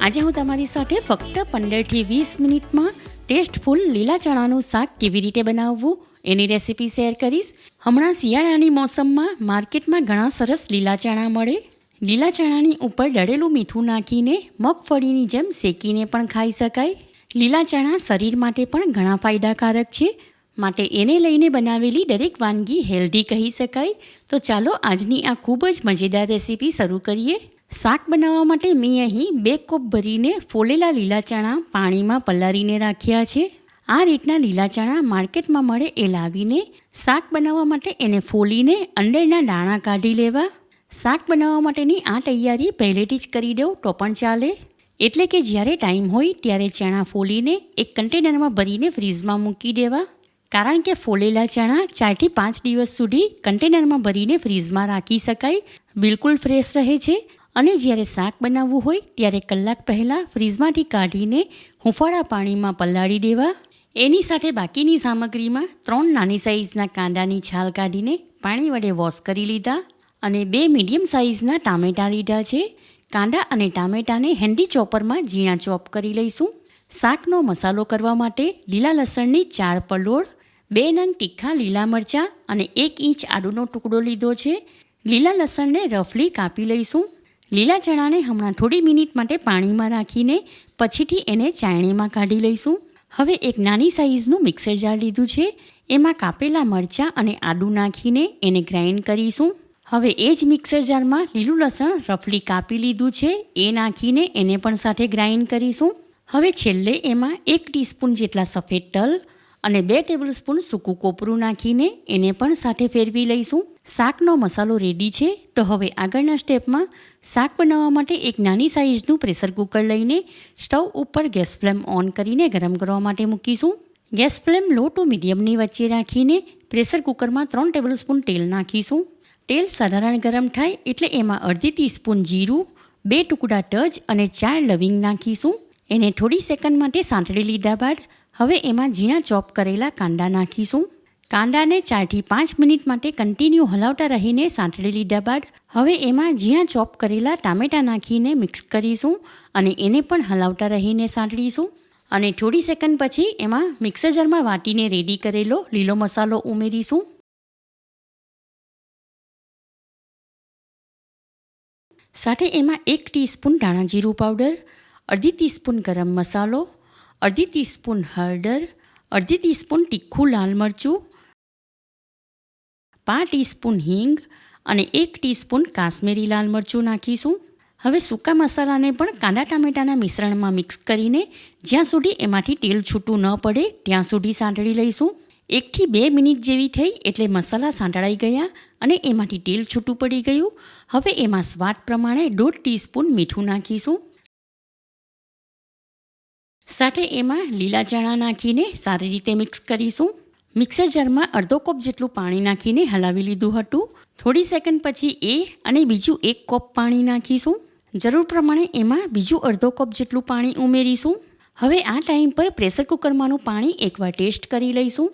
આજે હું તમારી સાથે ફક્ત પંદરથી વીસ મિનિટમાં ટેસ્ટફુલ લીલા ચણાનું શાક કેવી રીતે બનાવવું એની રેસીપી શેર કરીશ. હમણાં શિયાળાની મોસમમાં માર્કેટમાં ઘણા સરસ લીલા ચણા મળે. લીલા ચણાની ઉપર દળેલું મીઠું નાખીને મગફળીની જેમ શેકીને પણ ખાઈ શકાય. લીલા ચણા શરીર માટે પણ ઘણા ફાયદાકારક છે. માટે એને લઈને બનાવેલી દરેક વાનગી હેલ્ધી કહી શકાય. તો ચાલો આજની આ ખૂબ જ મજેદાર રેસીપી શરૂ કરીએ. શાક બનાવવા માટે મેં અહીં બે કપ ભરીને ફોલેલા લીલા ચણા પાણીમાં પલાળીને રાખ્યા છે. આ રીતના લીલા ચણા માર્કેટમાં મળે એ લાવીને શાક બનાવવા માટે એને ફોલીને અંદરના દાણા કાઢી લેવા. શાક બનાવવા માટેની આ તૈયારી પહેલેથી જ કરી દઉં તો પણ ચાલે. એટલે કે જ્યારે ટાઈમ હોય ત્યારે ચણા ફોલીને એક કન્ટેનરમાં ભરીને ફ્રીઝમાં મૂકી દેવા. કારણ કે ફોલેલા ચણા ચારથી પાંચ દિવસ સુધી કન્ટેનરમાં ભરીને ફ્રીઝમાં રાખી શકાય. બિલકુલ ફ્રેશ રહે છે. અને જ્યારે શાક બનાવવું હોય ત્યારે કલાક પહેલાં ફ્રીઝમાંથી કાઢીને હુંફાળા પાણીમાં પલાળી દેવા. એની સાથે બાકીની સામગ્રીમાં ત્રણ નાની સાઇઝના કાંદાની છાલ કાઢીને પાણી વડે વોશ કરી લીધા અને બે મીડિયમ સાઇઝના ટામેટાં લીધા છે. કાંદા અને ટામેટાને હેન્ડી ચોપરમાં ઝીણા ચોપ કરી લઈશું. શાકનો મસાલો કરવા માટે લીલા લસણની ચાર પલોળ, બે નંગ તીખા લીલા મરચાં અને એક ઇંચ આદુનો ટુકડો લીધો છે. લીલા લસણને રફલી કાપી લઈશું. લીલા ચણાને હમણાં થોડી મિનિટ માટે પાણીમાં રાખીને પછીથી એને ચાયણીમાં કાઢી લઈશું. હવે એક નાની સાઇઝનું મિક્સર જાર લીધું છે. એમાં કાપેલા મરચાં અને આદું નાખીને એને ગ્રાઇન્ડ કરીશું. હવે એ જ મિક્સર જારમાં લીલું લસણ રફલી કાપી લીધું છે. એ નાખીને એને પણ સાથે ગ્રાઇન્ડ કરીશું. હવે છેલ્લે એમાં એક ટીસ્પૂન જેટલા સફેદ તલ અને બે ટેબલ સ્પૂન સૂકું કોપરું નાખીને એને પણ સાથે ફેરવી લઈશું. શાકનો મસાલો રેડી છે, તો હવે આગળના સ્ટેપમાં શાક બનાવવા માટે એક નાની સાઇઝનું પ્રેશર કુકર લઈને સ્ટવ ઉપર ગેસ ફ્લેમ ઓન કરીને ગરમ કરવા માટે મૂકીશું. ગેસ ફ્લેમ લો ટુ મીડિયમની વચ્ચે રાખીને પ્રેશર કુકરમાં ત્રણ ટેબલ સ્પૂન તેલ નાખીશું. તેલ સાધારણ ગરમ થાય એટલે એમાં અડધી ટીસ્પૂન જીરું, બે ટુકડા ટચ અને ચાર લવિંગ નાખીશું. એને થોડી સેકન્ડ માટે સાંતળી લીધા બાદ હવે એમાં ઝીણા ચોપ કરેલા કાંદા નાખીશું. કાંદાને ચારથી પાંચ મિનિટ માટે કન્ટિન્યુ હલાવતા રહીને સાંતળી લીધા બાદ હવે એમાં ઝીણા ચોપ કરેલા ટામેટાં નાખીને મિક્સ કરીશું અને એને પણ હલાવતા રહીને સાંતળીશું. અને થોડી સેકન્ડ પછી એમાં મિક્સર જારમાં વાટીને રેડી કરેલો લીલો મસાલો ઉમેરીશું. સાથે એમાં એક ટીસ્પૂન ધાણા જીરું પાવડર અડધી ટીસ્પૂન ગરમ મસાલો, અડધી ટીસ્પૂન હળદર, અડધી ટીસ્પૂન તીખું લાલ મરચું પાંચ ટીસ્પૂન હિંગ અને એક ટીસ્પૂન કાશ્મીરી લાલ મરચું નાખીશું. હવે સૂકા મસાલાને પણ કાંદા ટામેટાના મિશ્રણમાં મિક્સ કરીને જ્યાં સુધી એમાંથી તેલ છૂટું ન પડે ત્યાં સુધી સાંતળી લઈશું. એકથી બે મિનિટ જેવી થઈ એટલે મસાલા સાંતળાઈ ગયા અને એમાંથી તેલ છૂટું પડી ગયું. હવે એમાં સ્વાદ પ્રમાણે દોઢ ટીસ્પૂન મીઠું નાખીશું. સાથે એમાં લીલા ચણા નાખીને સારી રીતે મિક્સ કરીશું. મિક્સર જારમાં અડધો કપ જેટલું પાણી નાખીને હલાવી લીધું હતું. થોડી સેકન્ડ પછી એ અને બીજું એક કપ પાણી નાખીશું. જરૂર પ્રમાણે એમાં બીજું અડધો કપ જેટલું પાણી ઉમેરીશું. હવે આ ટાઈમ પર પ્રેશર કુકરમાંનું પાણી એકવાર ટેસ્ટ કરી લઈશું.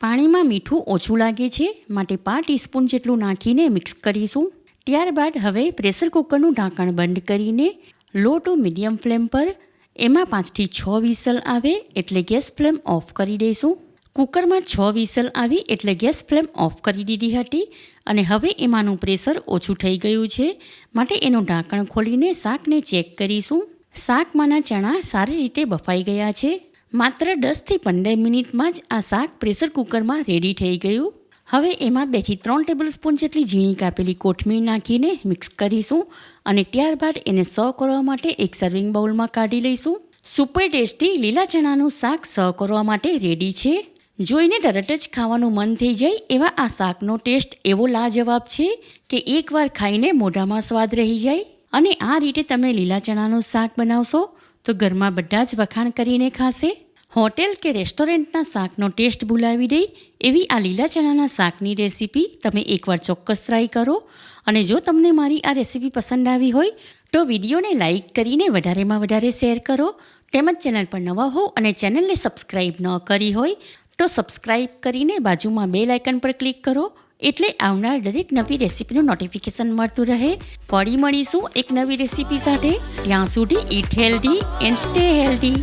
પાણીમાં મીઠું ઓછું લાગે છે, માટે પાંચ ટીસ્પૂન જેટલું નાખીને મિક્સ કરીશું. ત્યારબાદ હવે પ્રેશર કુકરનું ઢાંકણ બંધ કરીને લો ટુ મીડિયમ ફ્લેમ પર એમાં પાંચથી છ વિસલ આવે એટલે ગેસ ફ્લેમ ઓફ કરી દઈશું. કુકરમાં છ વિસલ આવી એટલે ગેસ ફ્લેમ ઓફ કરી દીધી હતી અને હવે એમાંનું પ્રેશર ઓછું થઈ ગયું છે. માટે એનું ઢાંકણ ખોલીને શાકને ચેક કરીશું. શાકમાંના ચણા સારી રીતે બફાઈ ગયા છે. માત્ર દસથી પંદર મિનિટમાં જ આ શાક પ્રેશર કુકરમાં રેડી થઈ ગયું. હવે એમાં બેથી ત્રણ ટેબલ સ્પૂન જેટલી ઝીણી કાપેલી કોથમીર નાખીને મિક્સ કરીશું અને ત્યારબાદ એને સર્વ કરવા માટે એક સર્વિંગ બાઉલમાં કાઢી લઈશું. સુપર ટેસ્ટી લીલા ચણાનું શાક સર્વ કરવા માટે રેડી છે. જોઈને તરત જ ખાવાનું મન થઈ જાય એવા આ શાકનો ટેસ્ટ એવો લાજવાબ છે કે એકવાર ખાઈને મોઢામાં સ્વાદ રહી જાય. અને આ રીતે તમે લીલા ચણાનું શાક બનાવશો તો ઘરમાં બધા જ વખાણ કરીને ખાશે. હોટેલ કે રેસ્ટોરન્ટના શાકનો ટેસ્ટ ભૂલાવી દે એવી આ લીલા ચણાના શાકની રેસીપી તમે એકવાર ચોક્કસ ટ્રાય કરો. અને જો તમને મારી આ રેસીપી પસંદ આવી હોય, તો વિડીયોને લાઇક કરીને વધારેમાં વધારે શેર કરો. તેમજ ચેનલ પર નવા હો અને ચેનલને સબસ્ક્રાઈબ ન કરી હોય, તો સબસ્ક્રાઈબ કરીને બાજુમાં બે લાઇકન પર ક્લિક કરો. એટલે આવનાર દરેક નવી રેસીપીનું નોટિફિકેશન મળતું રહે. ફરી મળીશું એક નવી રેસીપી સાથે. ત્યાં સુધી eat healthy and stay healthy